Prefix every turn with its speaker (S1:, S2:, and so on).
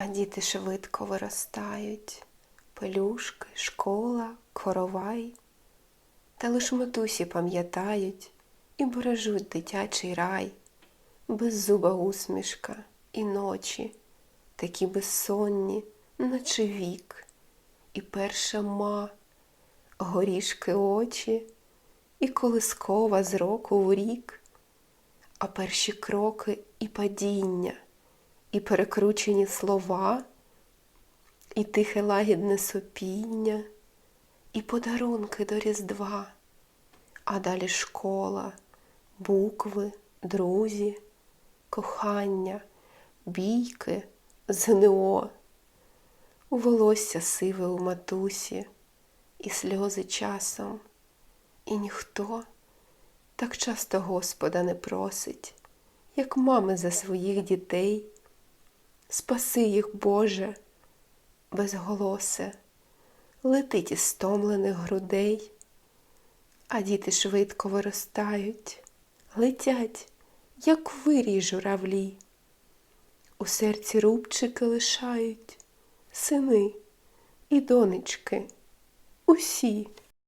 S1: А діти швидко виростають, пелюшки, школа, коровай. Та лиш матусі пам'ятають і бережуть дитячий рай, беззуба усмішка і ночі, такі безсонні, наче вік, і перша ма, горішки очі, і колискова з року в рік, а перші кроки і падіння і перекручені слова, і тихе лагідне сопіння, і подарунки до Різдва, а далі школа, букви, друзі, кохання, бійки, ЗНО, волосся сиве у матусі, і сльози часом, і ніхто так часто Господа не просить, як мами за своїх дітей. Спаси їх, Боже, безголосе, летить із стомлених грудей, а діти швидко виростають, летять, як вирій журавлі. У серці рубчики лишають сини і донечки, усі.